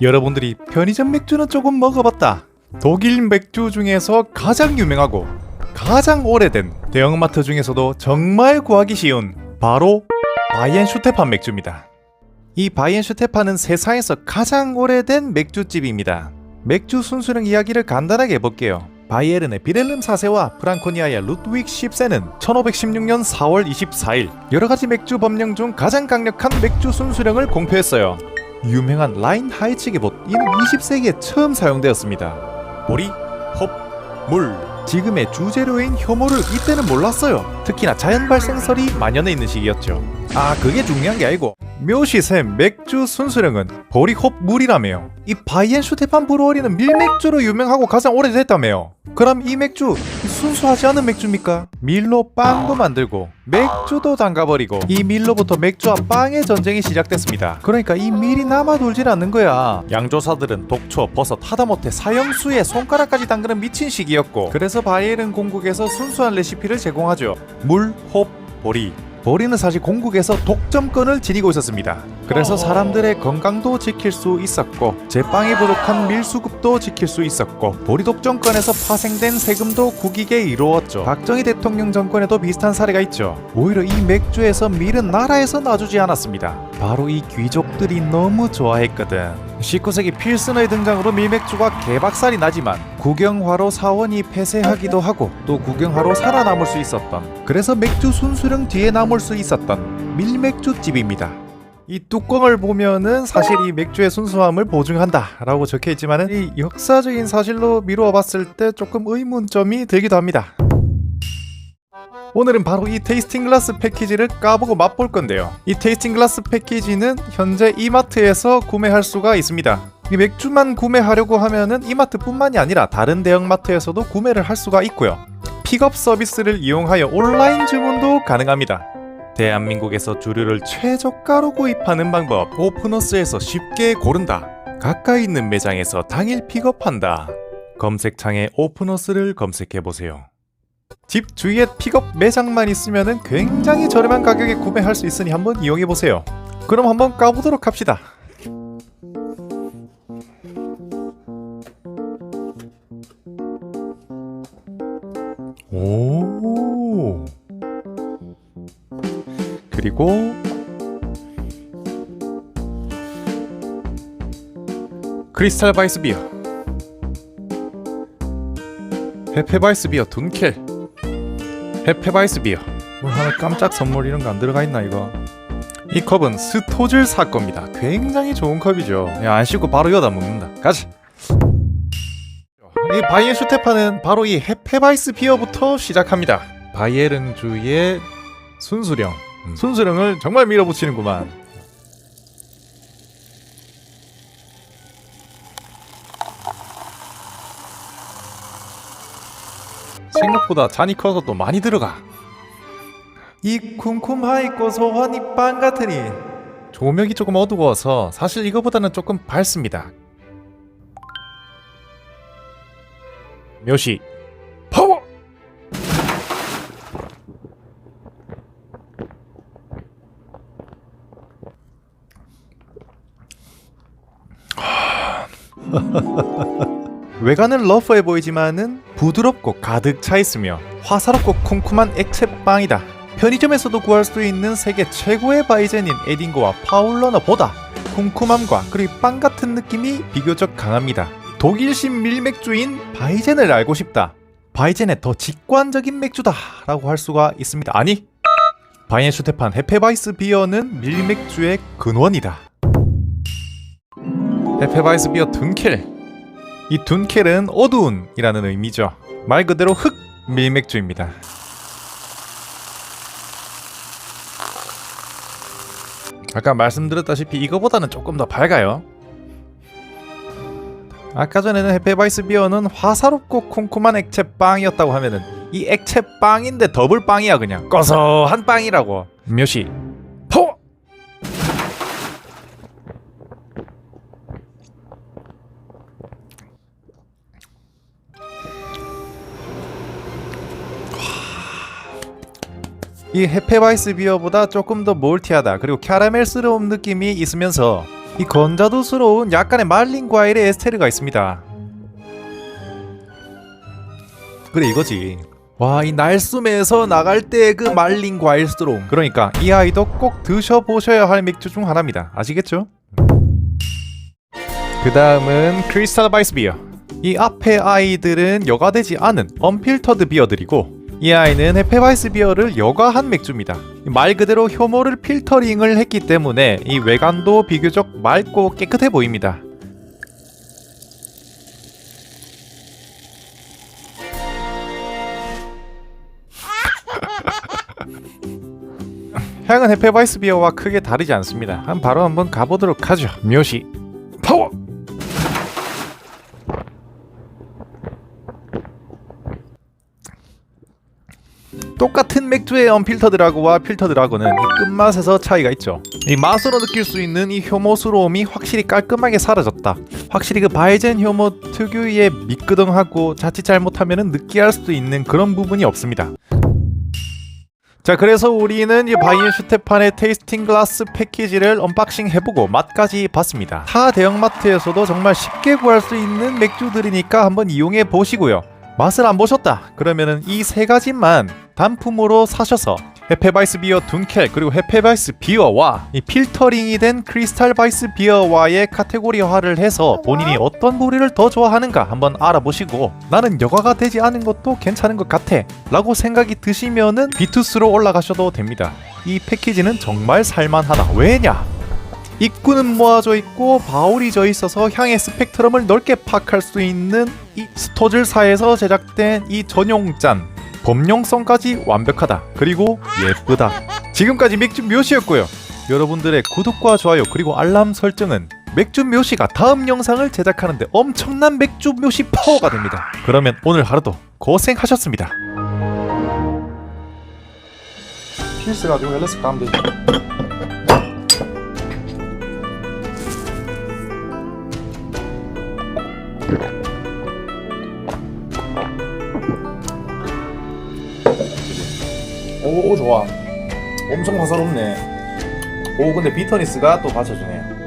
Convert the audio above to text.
여러분들이 편의점 맥주는 조금 먹어봤다. 독일 맥주 중에서 가장 유명하고 가장 오래된 대형마트 중에서도 정말 구하기 쉬운 바로 바이엔슈테판 맥주입니다. 이 바이엔슈테판은 세상에서 가장 오래된 맥주집입니다. 맥주 순수령 이야기를 간단하게 해볼게요. 바이에른의 비렐름 4세와 프랑코니아의 루드윅 10세는 1516년 4월 24일 여러 가지 맥주 법령 중 가장 강력한 맥주 순수령을 공표했어요. 유명한 라인 하이츠기 봇 이는 20세기에 처음 사용되었습니다. 보리, 홉, 물 지금의 주재료인 효모를 이때는 몰랐어요. 특히나 자연 발생설이 만연해 있는 시기였죠. 아 그게 중요한 게 아니고 묘시샘 맥주 순수령은 보리 홉 물이라며요. 이 바이엔슈테판 브루어리는 밀맥주로 유명하고 가장 오래됐다며요. 그럼 이 맥주 순수하지 않은 맥주입니까? 밀로 빵도 만들고 맥주도 담가버리고 이 밀로부터 맥주와 빵의 전쟁이 시작됐습니다. 그러니까 이 밀이 남아 돌질 않는 거야. 양조사들은 독초, 버섯, 하다못해 사형수에 손가락까지 담그는 미친 시기였고 그래서 바이에른 공국에서 순수한 레시피를 제공하죠. 물, 홉, 보리 보리는 사실 공국에서 독점권을 지니고 있었습니다. 그래서 사람들의 건강도 지킬 수 있었고 제빵이 부족한 밀수급도 지킬 수 있었고 보리 독점권에서 파생된 세금도 국익에 이루었죠. 박정희 대통령 정권에도 비슷한 사례가 있죠. 오히려 이 맥주에서 밀은 나라에서 놔주지 않았습니다. 바로 이 귀족들이 너무 좋아했거든. 19세기 필스너의 등장으로 밀맥주가 개박살이 나지만 국영화로 사원이 폐쇄하기도 하고 또 국영화로 살아남을 수 있었던 그래서 맥주 순수령 뒤에 남을 수 있었던 밀맥주집입니다. 이 뚜껑을 보면은 사실 이 맥주의 순수함을 보증한다 라고 적혀 있지만은 이 역사적인 사실로 미루어 봤을 때 조금 의문점이 들기도 합니다. 오늘은 바로 이 테이스팅 글라스 패키지를 까보고 맛볼 건데요. 이 테이스팅 글라스 패키지는 현재 이마트에서 구매할 수가 있습니다. 이 맥주만 구매하려고 하면은 이마트뿐만이 아니라 다른 대형마트에서도 구매를 할 수가 있고요. 픽업 서비스를 이용하여 온라인 주문도 가능합니다. 대한민국에서 주류를 최저가로 구입하는 방법 오프너스에서 쉽게 고른다. 가까이 있는 매장에서 당일 픽업한다. 검색창에 오프너스를 검색해보세요. 집 주위에 픽업 매장만 있으면 굉장히 저렴한 가격에 구매할 수 있으니 한번 이용해 보세요. 그럼 한번 까보도록 합시다. 오. 그리고 크리스탈 바이스 비어 헤페 바이스 비어 둔켈 헤페바이스 비어. 뭐 하나 깜짝 선물 이런 거 안 들어가 있나 이거? 이 컵은 스토즐 사 겁니다. 굉장히 좋은 컵이죠. 야, 안 씻고 바로 여다 먹는다. 가자. 이 바이엔 슈테파는 바로 이 헤페바이스 비어부터 시작합니다. 바이에른 주의 순수령. 순수령을 정말 밀어붙이는구만 생각보다 잔이 커서 또 많이 들어가. 이 쿰쿰하이 고소한 이빵 같으니 조명이 조금 어두워서 사실 이거보다는 조금 밝습니다. 묘시 파워! 외관은 러프해 보이지만은 부드럽고 가득 차 있으며 화사롭고 쿰쿰한 액체빵이다. 편의점에서도 구할 수 있는 세계 최고의 바이젠인 에딩거와 파울러너보다 쿰쿰함과 그리고 빵 같은 느낌이 비교적 강합니다. 독일식 밀맥주인 바이젠을 알고 싶다. 바이젠의 더 직관적인 맥주다라고 할 수가 있습니다. 아니, 바이엔슈테판 헤페바이스 비어는 밀맥주의 근원이다. 헤페바이스 비어 둔켈 이 둔켈은 어두운이라는 의미죠. 말 그대로 흑 밀맥주입니다. 아까 말씀드렸다시피 이거보다는 조금 더 밝아요. 아까 전에는 헤페바이스 비어는 화사롭고 쿰쿰한 액체 빵이었다고 하면은 이 액체 빵인데 더블 빵이야 그냥 고소한 빵이라고 묘시 이 헤페바이스 비어보다 조금 더 몰티하다 그리고 캐러멜스러운 느낌이 있으면서 이 건자도스러운 약간의 말린 과일의 에스테르가 있습니다. 그래 이거지. 와 이 날숨에서 나갈 때 그 말린 과일스러움. 그러니까 이 아이도 꼭 드셔보셔야 할 맥주 중 하나입니다. 아시겠죠? 그 다음은 크리스탈 바이스 비어. 이 앞에 아이들은 여과되지 않은 언필터드 비어들이고 이 아이는 헤페바이스 비어를 여과한 맥주입니다. 말 그대로 효모를 필터링을 했기 때문에 이 외관도 비교적 맑고 깨끗해 보입니다. 향은 헤페바이스 비어와 크게 다르지 않습니다. 한 바로 한번 가보도록 하죠. 묘시 똑같은 맥주의 언필터 드라고와 필터 드라고는 이 끝맛에서 차이가 있죠. 이 맛으로 느낄 수 있는 이 효모스러움이 확실히 깔끔하게 사라졌다. 확실히 그 바이젠 효모 특유의 미끄덩하고 자칫 잘못하면 느끼할 수도 있는 그런 부분이 없습니다. 자 그래서 우리는 이 바이엔 슈테판의 테이스팅 글라스 패키지를 언박싱 해보고 맛까지 봤습니다. 타 대형마트에서도 정말 쉽게 구할 수 있는 맥주들이니까 한번 이용해 보시고요. 맛을 안 보셨다 그러면은 이 세 가지만 단품으로 사셔서 헤페바이스 비어 둔켈 그리고 헤페바이스 비어와 이 필터링이 된 크리스탈 바이스 비어와의 카테고리화를 해서 본인이 어떤 부리를 더 좋아하는가 한번 알아보시고 나는 여과가 되지 않은 것도 괜찮은 것 같아 라고 생각이 드시면은 비투스로 올라가셔도 됩니다. 이 패키지는 정말 살만하다. 왜냐? 입구는 모아져 있고 바울이 져 있어서 향의 스펙트럼을 넓게 파악할 수 있는 이 스토즐사에서 제작된 이 전용 잔 범용성까지 완벽하다. 그리고 예쁘다. 지금까지 맥주 묘시였고요. 여러분들의 구독과 좋아요 그리고 알람 설정은 맥주 묘시가 다음 영상을 제작하는데 엄청난 맥주 묘시 파워가 됩니다. 그러면 오늘 하루도 고생하셨습니다. 필스 가지고 헬레스 가면 되지 오, 오 좋아. 엄청 화사롭네. 오 근데 비터니스가 또 받쳐주네